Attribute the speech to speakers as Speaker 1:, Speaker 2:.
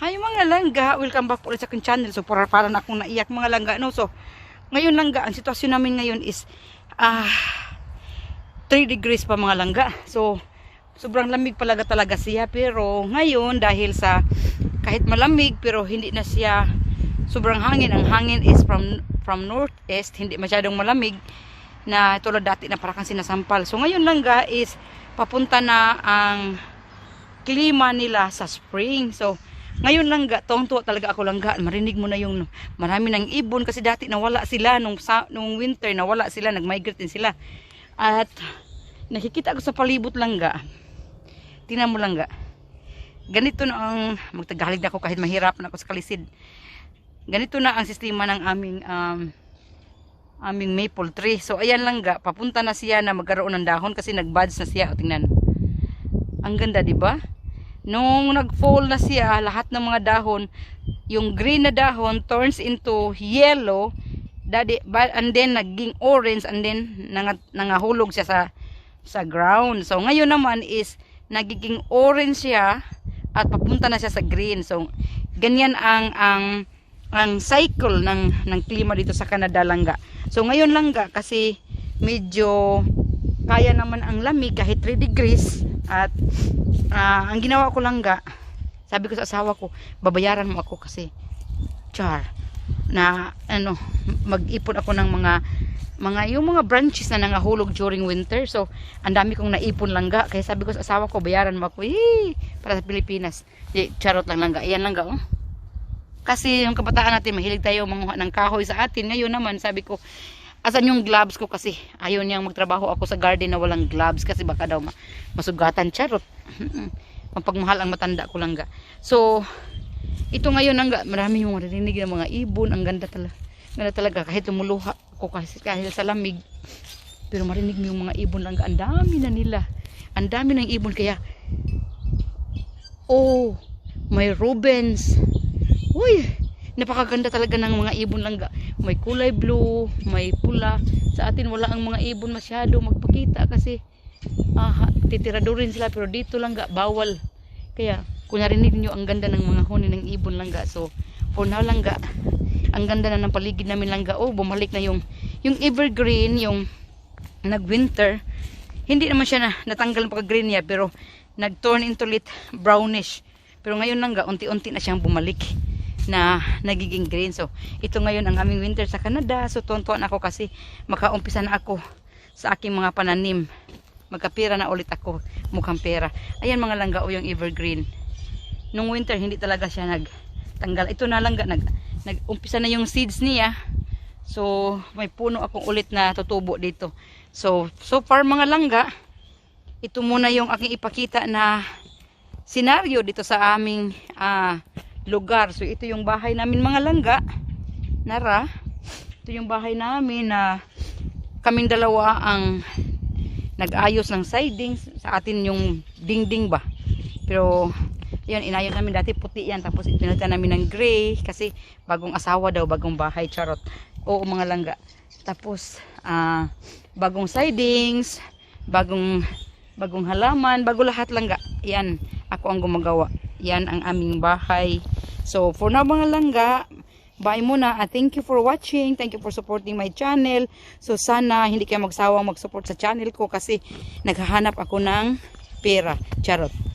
Speaker 1: Hi mga langga, welcome back po ulit sa aking channel. So para para na akong naiyak mga langga no. So ngayon langga, ang sitwasyon namin ngayon is ah 3 degrees pa mga langga. So sobrang lamig palaga talaga siya pero ngayon dahil sa kahit malamig pero hindi na siya sobrang hangin. Ang hangin is from from northeast, hindi masyadong malamig na tulad dati na parang sinasampal. So ngayon langga is papunta na ang klima nila sa spring. So, ngayon lang ga, tuwang-tuwa talaga ako lang ga, marinig mo na yung marami ng ibon kasi dati nawala sila nung, sa, nung winter, nawala sila, nag-migrate din sila. At nakikita ko sa palibot lang ga, tingnan mo lang ga, ganito na ang, magtagalig na ako kahit mahirap na ako sa kalisid. Ganito na ang sistema ng aming um, aming maple tree. So ayan lang ga, papunta na siya na magkaroon ng dahon kasi nag-buds na siya. O tingnan. Ang ganda, 'di ba? Nung nag-fall na siya, lahat ng mga dahon, yung green na dahon turns into yellow, daddy, ba- and then naging orange and then nang, nangahulog siya sa sa ground. So ngayon naman is nagiging orange siya at papunta na siya sa green. So ganyan ang ang ang cycle ng ng klima dito sa Canada langga. So ngayon langga kasi medyo kaya naman ang lamig kahit 3 degrees at ah, ang ginawa ko langga sabi ko sa asawa ko babayaran mo ako kasi char na ano mag-ipon ako ng mga mga yung mga branches na nangahulog during winter. So ang dami kong naipon langga kaya sabi ko sa asawa ko bayaran mo ako eh, para sa Pilipinas. Di, charot lang langga yan langga oh. Kasi yung kabataan natin mahilig tayo manguha ng kahoy sa atin. Ngayon naman sabi ko asan yung gloves ko? Kasi ayaw niyang magtrabaho ako sa garden na walang gloves. Kasi baka daw ma- masugatan. Charot. Mapagmahal ang matanda ko lang ga. So ito ngayon ang marami yung marinig ng mga ibon. Ang ganda talaga ganda talaga. Kahit tumuluha ko kasi kahit sa lamig. Pero marinig mo yung mga ibon lang ang dami na nila. Ang dami ng ibon. Kaya oh may Rubens. Uy napakaganda talaga ng mga ibon lang ga. May kulay blue, may pula. Sa atin wala ang mga ibon masyado magpakita kasi ah, titiradurin sila pero dito lang ga bawal. Kaya kung narinig niyo ang ganda ng mga huni ng ibon lang ga. So for now lang ga ang ganda na ng paligid namin lang ga. Oh, bumalik na yung yung evergreen, yung nag-winter. Hindi naman siya na natanggal ang pagka-green niya pero nag-turn into lit brownish. Pero ngayon lang ga unti-unti na siyang bumalik na nagiging green. So, ito ngayon ang aming winter sa Canada. So, tuwan ako kasi makaumpisa na ako sa aking mga pananim. Magkapira na ulit ako. Mukhang pera. Ayan mga langga o yung evergreen. Nung winter, hindi talaga siya nagtanggal. Ito na langga. Nag, nag-umpisa na yung seeds niya. So, may puno akong ulit na tutubo dito. So, so far mga langga, ito muna yung aking ipakita na senaryo dito sa aming ah, lugar. So ito yung bahay namin mga langga. Nara. Ito yung bahay namin na kaming dalawa ang nag-ayos ng siding sa atin yung dingding ba. Pero yun, inayos namin dati puti yan. Tapos pinalitan namin ng gray kasi bagong asawa daw, bagong bahay. Charot. Oo mga langga. Tapos ah bagong sidings, bagong bagong halaman, bago lahat langga. Yan, ako ang gumagawa. Yan ang aming bahay. So, for now mga langga, bye muna. At thank you for watching. Thank you for supporting my channel. So, sana hindi kayo magsawang mag-support sa channel ko kasi naghahanap ako ng pera. Charot.